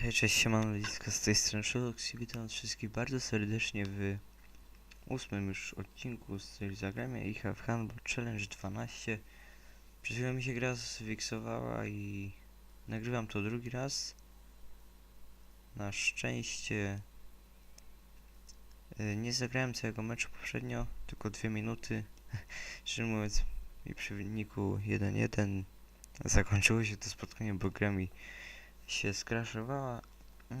Hej, cześć, siemano ludziska, z tej strony Sherlock i witam wszystkich bardzo serdecznie w ósmym już odcinku z serii Zagrajmy i Handball Challenge 12 Przed chwilą mi się gra zwiksowała i nagrywam to drugi raz. Na szczęście y, nie zagrałem całego meczu poprzednio, tylko dwie minuty. Szczerze mówiąc i przy wyniku 1-1 zakończyło się to spotkanie, bo gra mi się skraszowała,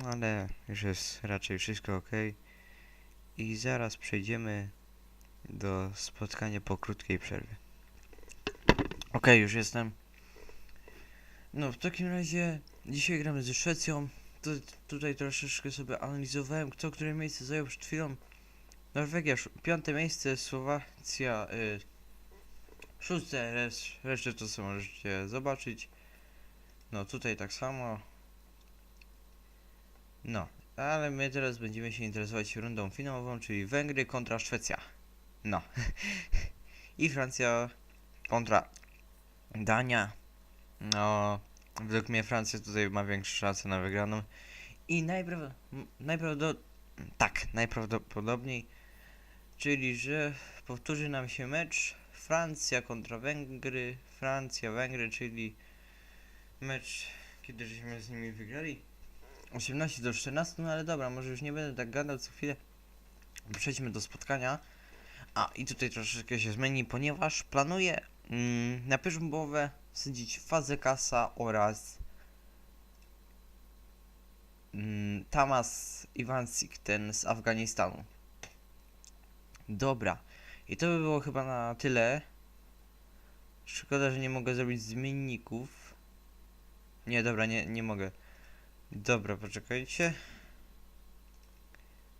ale już jest raczej wszystko ok. I zaraz przejdziemy do spotkania po krótkiej przerwie. Ok, już jestem. No, w takim razie dzisiaj gramy ze Szwecją. Tu, tutaj troszeczkę sobie analizowałem, kto które miejsce zajął przed chwilą. Norwegia, piąte miejsce, Słowacja, y, szóste, resz, resztę to sobie możecie zobaczyć. No, tutaj tak samo. No, ale my teraz będziemy się interesować rundą finałową, czyli Węgry kontra Szwecja. No. I Francja kontra Dania. No, według mnie Francja tutaj ma większe szanse na wygraną. I najprawdopodobniej... Tak, najprawdopodobniej, czyli że powtórzy nam się mecz Francja kontra Węgry, Francja-Węgry, czyli mecz, kiedy żeśmy z nimi wygrali. 18 do 14, no ale dobra, może już nie będę tak gadał co chwilę. Przejdźmy do spotkania. A i tutaj troszeczkę się zmieni, ponieważ planuję mm, na pierwszą połowę sędzić Fazę Kasa oraz mm, Tamas Iwansik, ten z Afganistanu. Dobra, i to by było chyba na tyle. Szkoda, że nie mogę zrobić zmienników. Nie, dobra, nie, nie mogę. Dobra, poczekajcie.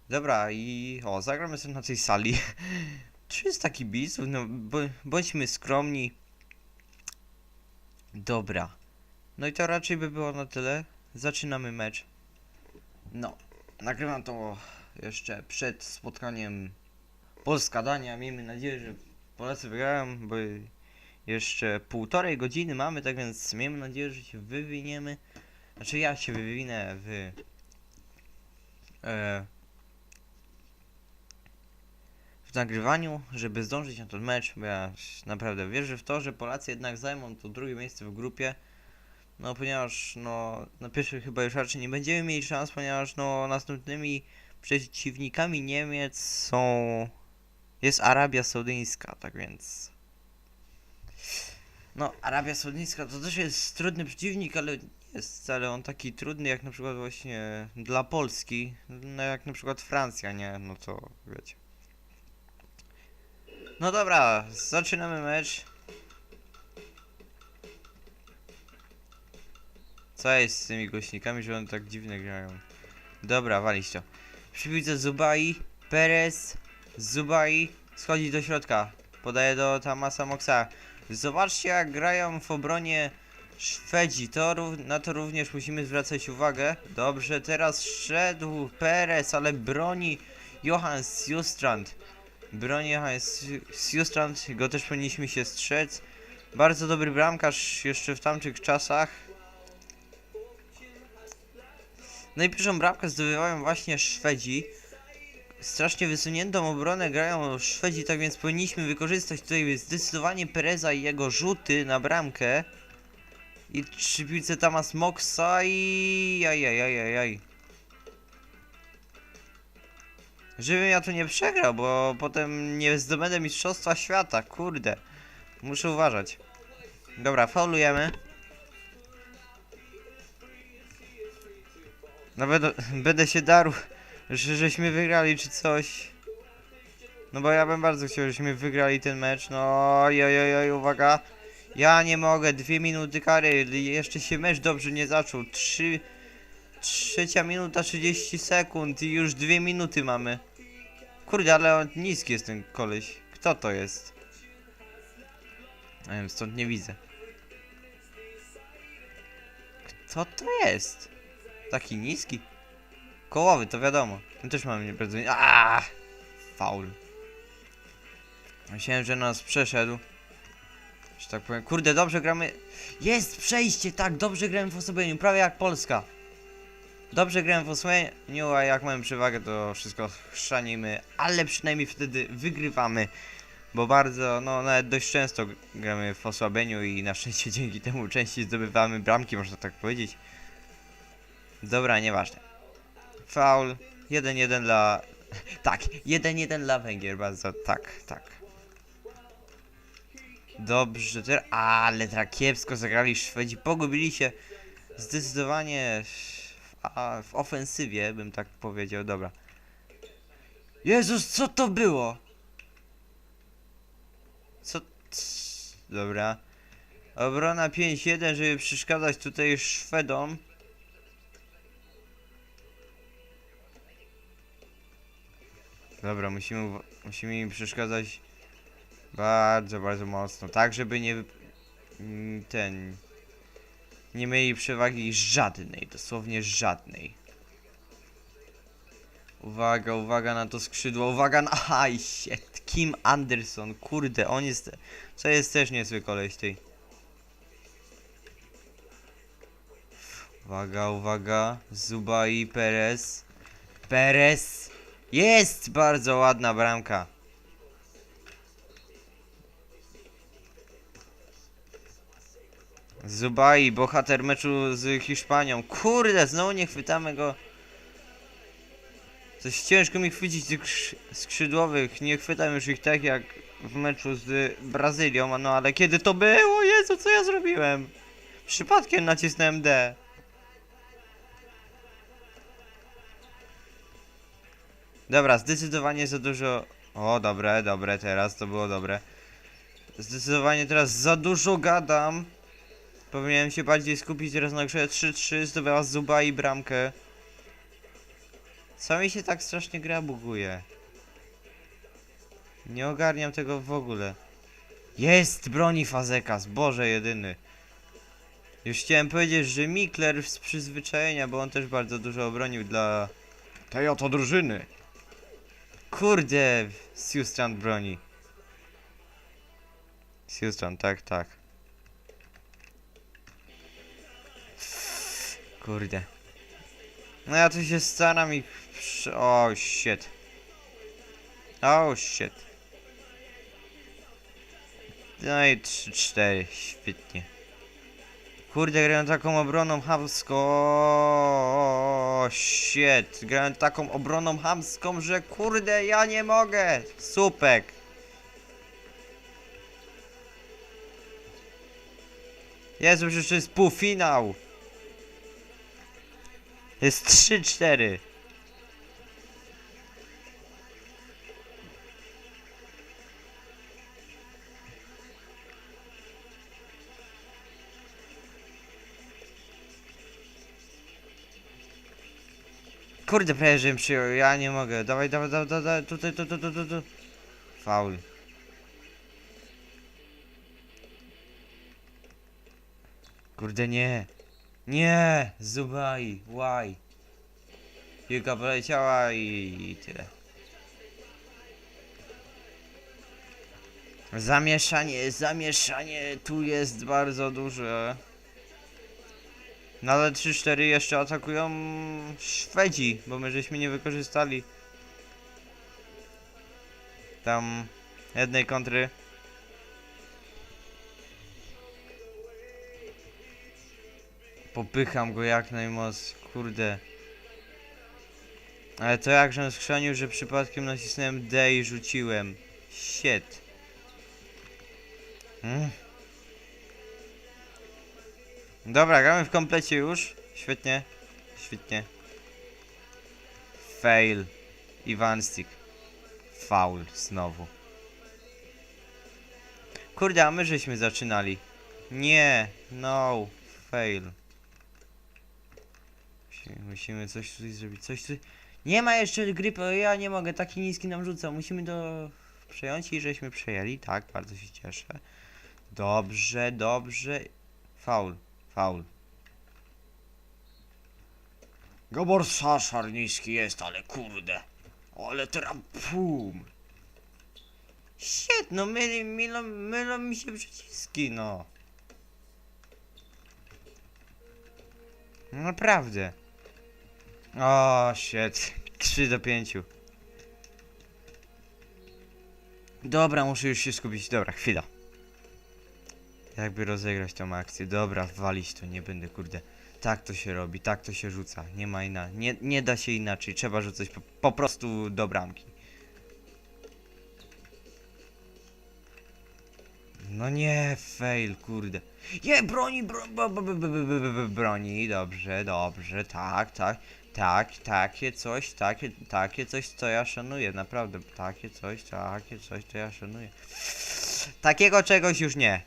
Dobra, i o, zagramy sobie na tej sali. 300 kibiców, no bo, bądźmy skromni. Dobra. No i to raczej by było na tyle. Zaczynamy mecz. No, nagrywam to jeszcze przed spotkaniem Polska-Dania. Miejmy nadzieję, że Polacy wygrają, bo jeszcze półtorej godziny mamy, tak więc miejmy nadzieję, że się wywiniemy. Znaczy ja się wywinę w... E, w nagrywaniu, żeby zdążyć na ten mecz, bo ja naprawdę wierzę w to, że Polacy jednak zajmą to drugie miejsce w grupie. No ponieważ no na pierwszych chyba już raczej nie będziemy mieli szans, ponieważ no następnymi przeciwnikami Niemiec są jest Arabia Saudyjska, tak więc no Arabia Saudyjska to też jest trudny przeciwnik, ale jest wcale on taki trudny jak na przykład właśnie dla Polski, no jak na przykład Francja, nie? No to wiecie. No dobra, zaczynamy mecz. Co jest z tymi głośnikami, że one tak dziwnie grają? Dobra, walić to. Przy piłce Zubai, Perez, Zubai schodzi do środka. Podaje do Tamasa Moxa. Zobaczcie jak grają w obronie Szwedzi. To, na to również musimy zwracać uwagę. Dobrze, teraz szedł Perez, ale broni Johan Sjustrand. Broni Johan Sjustrand, go też powinniśmy się strzec. Bardzo dobry bramkarz jeszcze w tamtych czasach. No i pierwszą bramkę zdobywają właśnie Szwedzi. Strasznie wysuniętą obronę grają Szwedzi, tak więc powinniśmy wykorzystać tutaj zdecydowanie Pereza i jego rzuty na bramkę. I przy piłce Tamas Moxa i... Ajajajajaj. Żebym ja tu nie przegrał, bo potem nie zdobędę mistrzostwa świata, kurde. Muszę uważać. Dobra, faulujemy. Nawet będę się darł, że żeśmy wygrali czy coś. No bo ja bym bardzo chciał, żebyśmy wygrali ten mecz. No, ojojoj, uwaga. Ja nie mogę, dwie minuty kary, jeszcze się mecz dobrze nie zaczął. Trzy, trzecia minuta 30 sekund i już dwie minuty mamy. Kurde, ale on niski jest ten koleś. Kto to jest? Nie wiem, stąd nie widzę. Kto to jest? Taki niski? Kołowy, to wiadomo. Ten też mamy bardzo... Aaaa! Faul. Myślałem, że nas przeszedł. Że tak powiem. Kurde, dobrze gramy. Jest przejście, tak, dobrze gramy w osobieniu, prawie jak Polska. Dobrze grałem w osłaniu, a jak mamy przewagę, to wszystko chrzanimy, ale przynajmniej wtedy wygrywamy. Bo bardzo, no nawet dość często gramy w osłabieniu i na szczęście dzięki temu częściej zdobywamy bramki, można tak powiedzieć. Dobra, nieważne. Faul. 1-1 dla... Tak, 1-1 dla Węgier, bardzo, tak, tak. Dobrze, teraz... Ale tak kiepsko zagrali Szwedzi, pogubili się zdecydowanie w, a, w ofensywie, bym tak powiedział, dobra. Jezus, co to było? Co... Dobra. Obrona 5-1, żeby przeszkadzać tutaj Szwedom. Dobra, musimy, musimy im przeszkadzać bardzo, bardzo mocno. Tak, żeby nie... mm, Ten... Nie mieli przewagi żadnej, dosłownie żadnej. Uwaga, uwaga na to skrzydło, uwaga na... Aj, shit, Kim Anderson, kurde, on jest... Co jest też niezły koleś tej. Uwaga, uwaga, Zubai, Perez. Perez! Jest! Bardzo ładna bramka. Zubai, bohater meczu z Hiszpanią. Kurde, znowu nie chwytamy go. Coś ciężko mi chwycić tych skrzy- skrzydłowych. Nie chwytam już ich tak jak w meczu z Brazylią. No ale kiedy to było? Jezu, co ja zrobiłem? Przypadkiem nacisnąłem D. Dobra, zdecydowanie za dużo. O, dobre, dobre, teraz to było dobre. Zdecydowanie teraz za dużo gadam. Powinienem się bardziej skupić teraz na grze 3-3, zdobyła Zuba i bramkę. Co mi się tak strasznie gra buguje? Nie ogarniam tego w ogóle. Jest! Broni Fazekas, Boże jedyny. Już chciałem powiedzieć, że Mikler z przyzwyczajenia, bo on też bardzo dużo obronił dla tej oto drużyny. Kurde, Siustrand broni. Siustrand, tak, tak. Kurde. No ja tu się staram ich... przy- O, shit. O, shit. No i 3-4, świetnie. Kurde, grają taką obroną hamską. O, shit. Grają taką obroną hamską, że kurde, ja nie mogę. Supek. Jezu, przecież to jest półfinał. Jest 3-4. Kurde, prawie żebym przyjął, ja nie mogę. Dawaj, dawaj, dawaj, dawaj, tutaj, tu, tu, tu, tu, tu. Faul. Kurde, nie. Nie! Zubaj, why? Piłka poleciała i tyle. Zamieszanie, zamieszanie tu jest bardzo duże. No ale 3-4 jeszcze atakują Szwedzi, bo my żeśmy nie wykorzystali tam jednej kontry. Popycham go jak najmocniej, kurde. Ale to jakżem skrzanił, że przypadkiem nacisnąłem D i rzuciłem. Shit. Mm. Dobra, gramy w komplecie już. Świetnie. Świetnie. Fail. Iwan Stick. Faul znowu. Kurde, a my żeśmy zaczynali. Nie, no, fail. Musimy, coś tutaj zrobić, coś tutaj... Nie ma jeszcze grypy, ja nie mogę, taki niski nam rzucał. Musimy to przejąć i żeśmy przejęli, tak, bardzo się cieszę. Dobrze, dobrze. Faul, faul. Gabor Saszar niski jest, ale kurde. Ale teraz pum. Shit, no myli, mylą, mylą mi się przyciski, no. Naprawdę. O, shit. 3 do 5. Dobra, muszę już się skupić. Dobra, chwila. Jakby rozegrać tą akcję. Dobra, walić to, nie będę, kurde. Tak to się robi, tak to się rzuca. Nie ma inaczej. Nie, nie da się inaczej. Trzeba rzucać po, po prostu do bramki. No nie, fail, kurde. Je, broni, bro, broni, dobrze, dobrze, tak, tak tak, takie coś, takie, takie coś, co ja szanuję, naprawdę, takie coś, takie coś, to ja szanuję. Takiego czegoś już nie.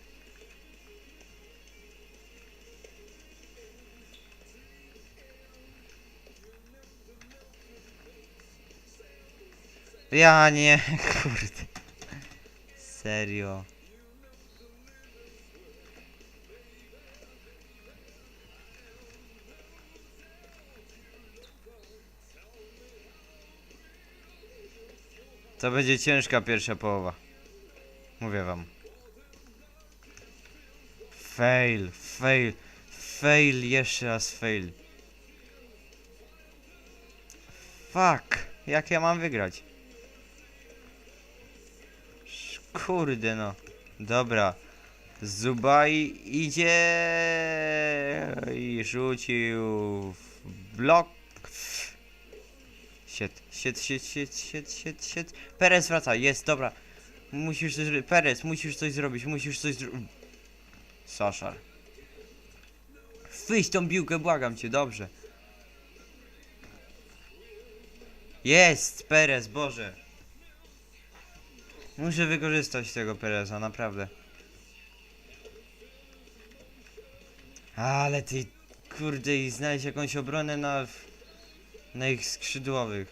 Ja nie, kurde. Serio. To będzie ciężka pierwsza połowa. Mówię wam. Fail, fail, fail, jeszcze raz fail. Fuck, jak ja mam wygrać? Kurde no. Dobra. Zubai idzie i rzucił blok. Siet, siet, siet, siet, siet, siet, siet. Perez wraca, jest, dobra. Musisz coś zrobić. Perez, musisz coś zrobić, musisz coś zrobić. Saszar. Wyjść tą piłkę, błagam cię, dobrze. Jest, Perez, Boże. Muszę wykorzystać tego Pereza, naprawdę. Ale ty, kurde, i znaleźć jakąś obronę na, na ich skrzydłowych.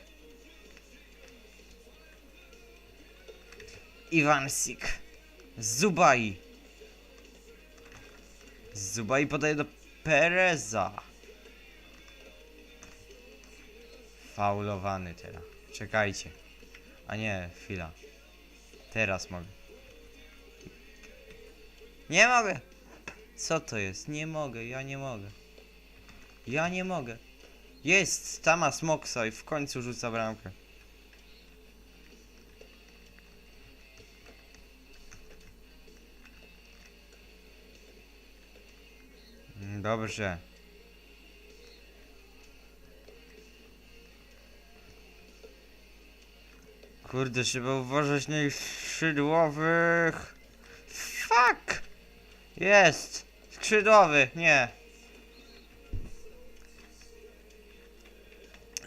Iwansik. Zubai. Zubai podaje do Pereza. Faulowany teraz. Czekajcie. A nie, chwila. Teraz mogę. Nie mogę! Co to jest? Nie mogę, ja nie mogę. Ja nie mogę. Jest! Tama Smoksa i w końcu rzuca bramkę. Mm, Dobrze. Kurde, trzeba uważać na ich skrzydłowych. Fuck! Jest! Skrzydłowy, nie.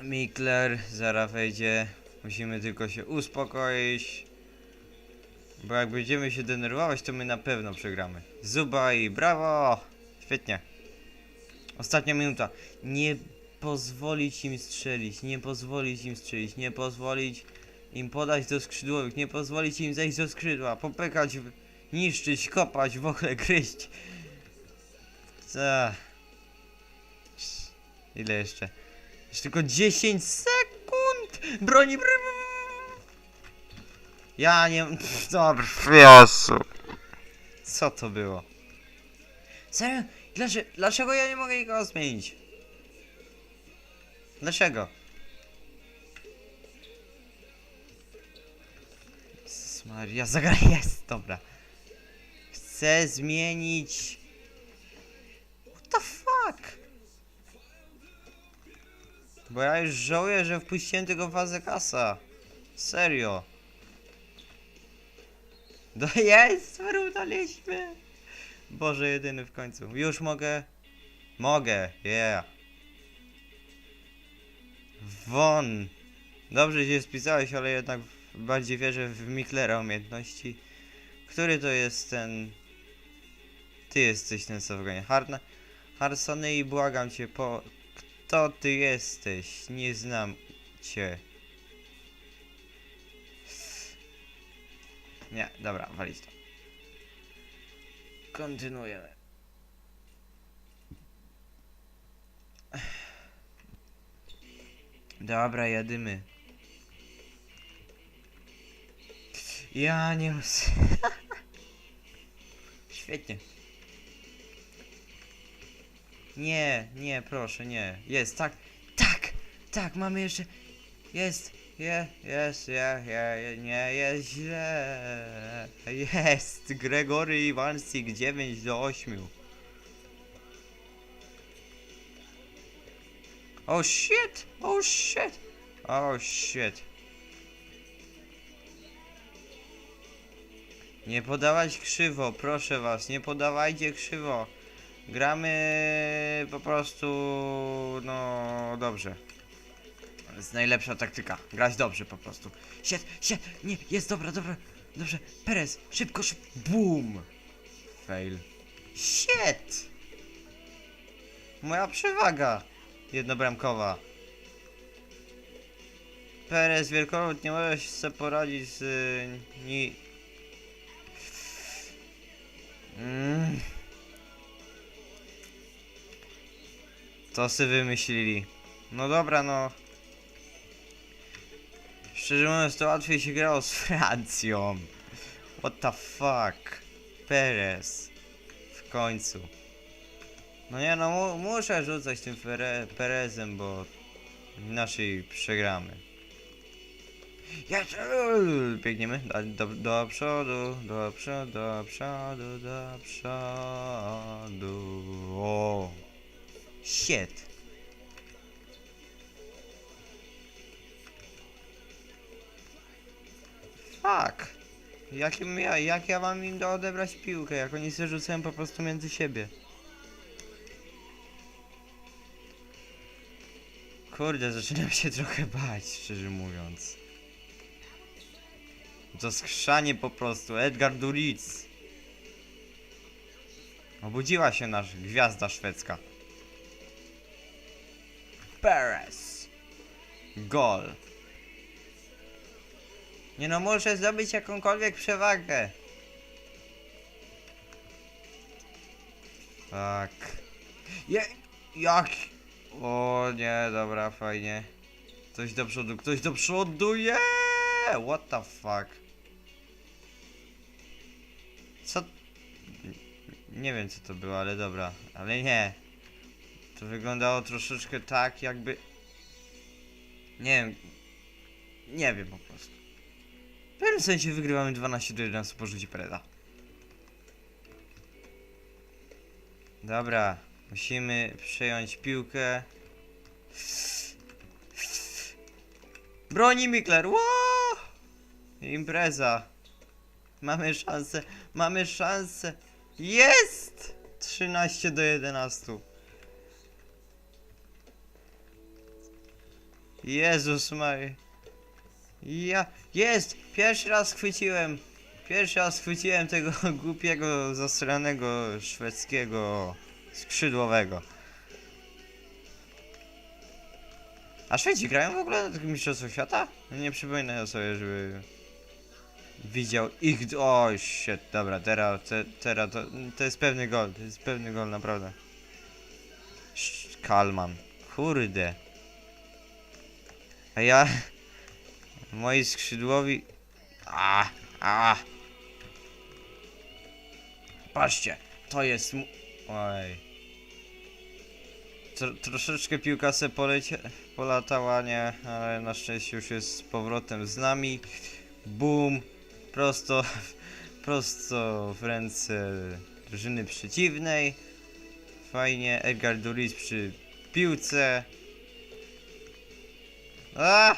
Mikler zaraz wejdzie. Musimy tylko się uspokoić. Bo jak będziemy się denerwować, to my na pewno przegramy. Zuba i brawo! Świetnie. Ostatnia minuta. Nie pozwolić im strzelić, nie pozwolić im strzelić, nie pozwolić im podać do skrzydłowych, nie pozwolić im zejść do skrzydła, popykać, niszczyć, kopać, w ogóle gryźć. Co? Ile jeszcze? Jeszcze tylko 10 sekund! Broni br... Ja nie... Dobra, Jezu. Co to było? Serio? Dlaczego, dlaczego ja nie mogę nikogo zmienić? Dlaczego? Jezus Maria, zagra jest, dobra. Chcę zmienić... What the fuck? Bo ja już żałuję, że wpuściłem tego fazę kasa. Serio. No jest, wyrównaliśmy. Boże, jedyny w końcu. Już mogę? Mogę, yeah. Won. Dobrze się spisałeś, ale jednak bardziej wierzę w Miklera umiejętności. Który to jest ten... Ty jesteś ten co w gronie. Harna... Harsony i błagam cię po... Kto ty jesteś? Nie znam cię. Nie, dobra, walić to. Kontynuujemy. Dobra, jadymy. Ja nie... Świetnie. Nie, nie, proszę, nie. Jest, tak, tak! Tak, mamy jeszcze... Jest, je, jest, je, je, nie jest źle. Jest, Gregory Iwansik 9 do 8. Oh shit! Oh shit! Oh shit! Nie podawać krzywo, proszę was, nie podawajcie krzywo. Gramy po prostu, no dobrze. To jest najlepsza taktyka. Grać dobrze po prostu. Shit, shit, nie, jest dobra, dobra, dobrze. Perez, szybko, szybko, boom! Fail. Shit! Moja przewaga jednobramkowa. Perez, wielkolud, nie możesz sobie poradzić z... ni... Mm. To sy wymyślili. No dobra, no. Szczerze mówiąc, to łatwiej się grało z Francją. What the fuck? Perez. W końcu. No nie no, mu muszę rzucać tym Pere Perezem, bo inaczej przegramy. Jest! Biegniemy do, do, do przodu, do przodu, do przodu, do przodu. O. Shit. Fuck. Jakim ja, jak ja mam im do odebrać piłkę, jak oni się rzucają po prostu między siebie. Kurde, zaczynam się trochę bać, szczerze mówiąc. To skrzanie po prostu, Edgar Duric. Obudziła się nasz gwiazda szwedzka. Perez. Gol. Nie no, muszę zdobyć jakąkolwiek przewagę. Tak. Je, jak? O nie, dobra, fajnie. Ktoś do przodu, ktoś do przodu, je! What the fuck? Co? Nie wiem co to było, ale dobra. Ale nie. To wyglądało troszeczkę tak, jakby... Nie wiem. Nie wiem po prostu. W pewnym sensie wygrywamy 12 do 11 po rzucie Pereza. Dobra. Musimy przejąć piłkę. Broni Mikler! Ło! Impreza. Mamy szansę, mamy szansę. Jest! 13 do 11. Jezus Mary. Ja. Jest! Pierwszy raz chwyciłem. Pierwszy raz chwyciłem tego głupiego, zastranego szwedzkiego skrzydłowego. A Szwedzi grają w ogóle na tych mistrzostwach świata? Nie przypominam sobie, żeby widział ich. O, shit, dobra, teraz, te, teraz to, to jest pewny gol, to jest pewny gol, naprawdę. Kalman, kurde. A ja. Moi skrzydłowi. A, a. Patrzcie, to jest. Oj. Tro, troszeczkę piłka se polecie, polatała, nie, ale na szczęście już jest z powrotem z nami. Boom, prosto, prosto w ręce drużyny przeciwnej. Fajnie, Edgar Duris przy piłce. A!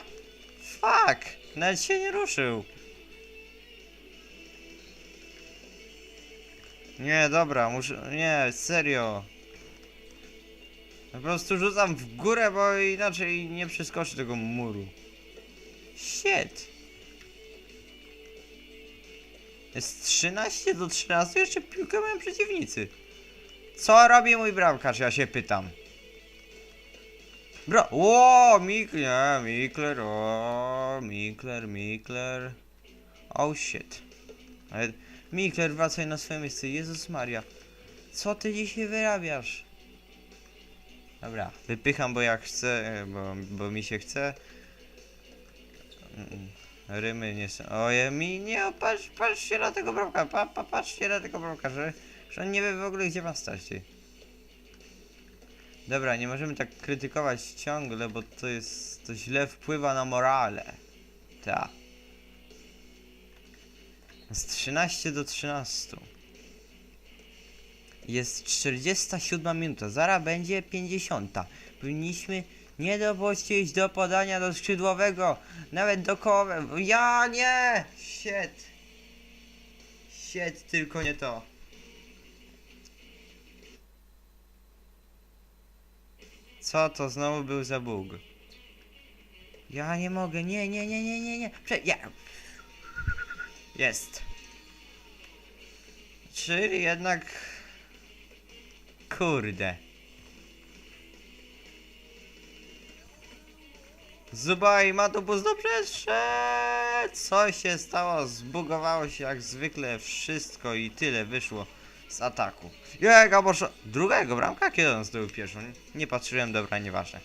Fuck! Nawet się nie ruszył. Nie, dobra, muszę. Nie, serio. Po prostu rzucam w górę, bo inaczej nie przeskoczy tego muru. Shit. Jest 13 do 13, jeszcze piłkę mają przeciwnicy. Co robi mój bramkarz, ja się pytam. Bro, o, Mikler, Mikler, o, Mikler, Mikler. Oh shit. Ale Mikler, wracaj na swoje miejsce, Jezus Maria. Co ty dzisiaj wyrabiasz? Dobra, wypycham, bo jak chcę, bo, bo mi się chce. Mm, Rymy nie są. Oje, mi nie, patrz, patrzcie na tego bramka, pa, pa, patrzcie na tego bramka, że, że on nie wie w ogóle gdzie ma stać. Dobra, nie możemy tak krytykować ciągle, bo to jest. to źle wpływa na morale. Ta. Z 13 do 13. Jest 47 minuta, zaraz będzie 50. Powinniśmy nie dopuścić do podania do skrzydłowego, nawet do kołowego. Ja nie! Shit. Shit, tylko nie to. Co to znowu był za bóg? Ja nie mogę, nie, nie, nie, nie, nie, nie. Prze ja. Jest. Czyli jednak... Kurde. Zubaj ma tu pusto przestrzeń! Co się stało? Zbugowało się jak zwykle wszystko i tyle wyszło z ataku. Jaka poszła... Drugiego bramka? Kiedy on zdobył pierwszą? Nie, nie patrzyłem, dobra, nieważne.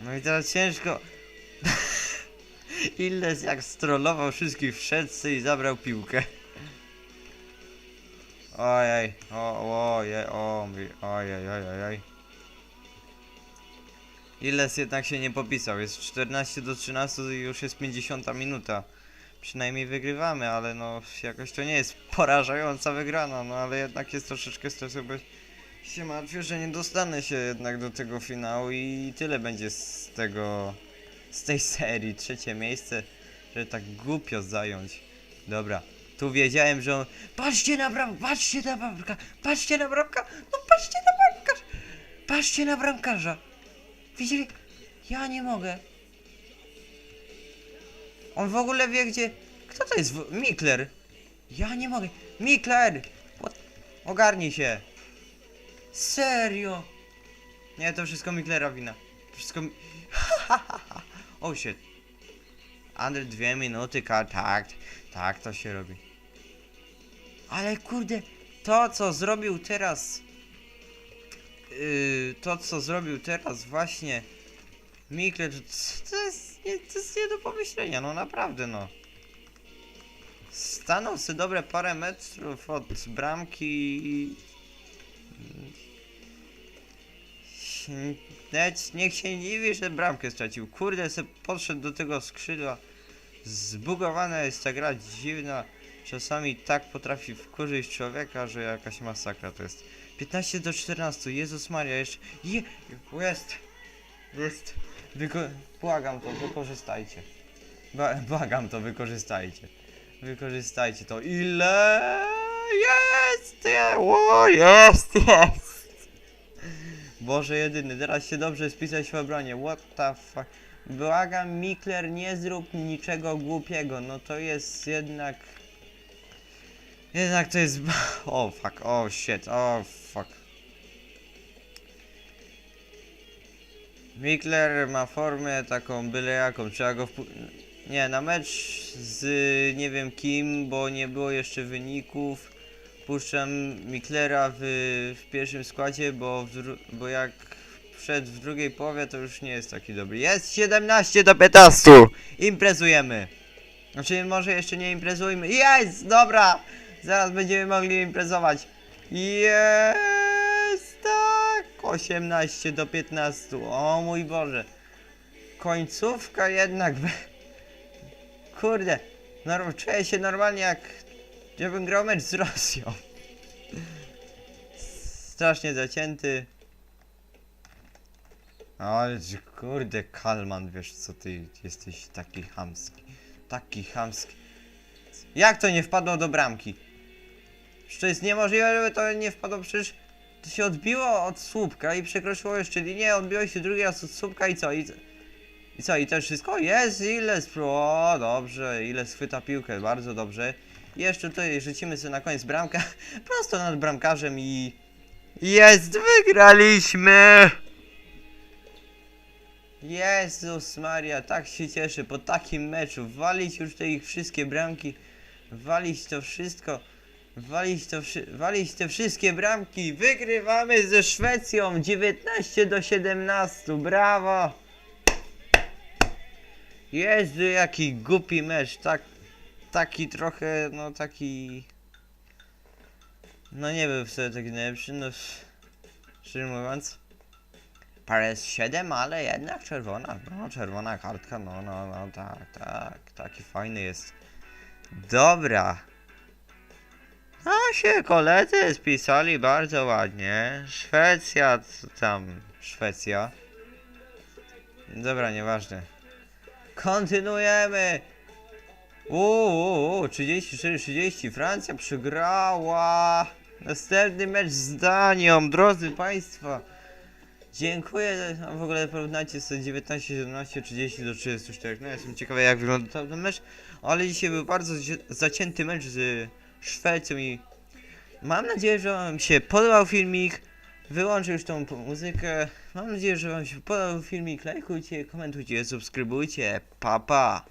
No i teraz ciężko... Illes jak strollował wszystkich sobie i zabrał piłkę. Ojej, o, ojej, o, ojej, ojej, ojej. Illes jednak się nie popisał, jest 14 do 13 i już jest 50 minuta. Przynajmniej wygrywamy, ale no jakoś to nie jest porażająca wygrana, no ale jednak jest troszeczkę stresu, bo się martwię, że nie dostanę się jednak do tego finału i tyle będzie z tego, z tej serii, trzecie miejsce, żeby tak głupio zająć. Dobra, tu wiedziałem, że on... Patrzcie na bramkę, patrzcie na bramkę, patrzcie na bramkę, no patrzcie na bramkarz, patrzcie na bramkarza. Widzieli? Ja nie mogę. On w ogóle wie gdzie... Kto to jest? Mikler. Ja nie mogę. Mikler! What? Ogarnij się. Serio? Nie, to wszystko Miklera wina. To wszystko... oh shit. Under dwie minuty, tak, tak to się robi. Ale kurde, to co zrobił teraz... Yy, to co zrobił teraz właśnie... Mikler, to- to jest, nie, to jest nie do pomyślenia, no naprawdę no. Stanął sobie dobre parę metrów od bramki i... niech się nie dziwi, że bramkę stracił. Kurde, se podszedł do tego skrzydła. Zbugowana jest ta gra dziwna. Czasami tak potrafi wkurzyć człowieka, że jakaś masakra to jest. 15 do 14, Jezus Maria, jeszcze... Je... Jest! Jest! Wyko... Błagam to, wykorzystajcie. Ba błagam to, wykorzystajcie. Wykorzystajcie to. Ile? Jest! jest! Jest! Boże jedyny, teraz się dobrze spisać w obronie. What the fuck? Błagam, Mikler, nie zrób niczego głupiego. No to jest jednak... Jednak to jest... O fuck, o shit, o fuck. Mikler ma formę taką byle jaką, trzeba go. Nie, na mecz z nie wiem kim, bo nie było jeszcze wyników. Puszczam Miklera w, w pierwszym składzie, bo, bo jak wszedł w drugiej połowie, to już nie jest taki dobry. Jest 17 do 15! Imprezujemy! Znaczy, może jeszcze nie imprezujmy. Jest! Dobra! Zaraz będziemy mogli imprezować. Jest! Tak! 18 do 15. O mój Boże. Końcówka jednak. Kurde. Czuję się normalnie jak gdybym grał mecz z Rosją. Strasznie zacięty. Ale kurde, Kalman, wiesz co ty jesteś taki chamski. Taki chamski. Jak to nie wpadło do bramki? Przecież to jest niemożliwe, żeby to nie wpadło, przecież to się odbiło od słupka i przekroczyło jeszcze linię, odbiło się drugi raz od słupka i co? I, i co? I to wszystko? Jest, ile O, dobrze, ile schwyta piłkę, bardzo dobrze. I jeszcze tutaj rzucimy sobie na koniec bramkę, prosto nad bramkarzem i... Jest, wygraliśmy! Jezus Maria, tak się cieszę po takim meczu. Walić już te ich wszystkie bramki. Walić to wszystko. Walić, to walić te wszystkie bramki. Wygrywamy ze Szwecją 19 do 17. Brawo! Jezu, jaki głupi mecz. Tak, taki trochę, no taki... No nie był wcale taki najlepszy, no... Szczerze mówiąc. Parę jest 7, ale jednak czerwona. No, czerwona kartka, no, no, no, tak, tak. Taki fajny jest. Dobra. A się koledzy spisali bardzo ładnie. Szwecja, co tam? Szwecja. Dobra, nieważne. Kontynuujemy! Uuu, 34-30. Francja przegrała. Następny mecz z Danią, drodzy Państwo. Dziękuję. W ogóle porównajcie sobie 19, 17, 30 do 34. No jestem ciekawy jak wygląda ten mecz. Ale dzisiaj był bardzo zacięty mecz z Szwecją i mam nadzieję, że Wam się podobał filmik. Wyłączę już tą muzykę. Mam nadzieję, że Wam się podobał filmik. Lajkujcie, komentujcie, subskrybujcie. Pa pa!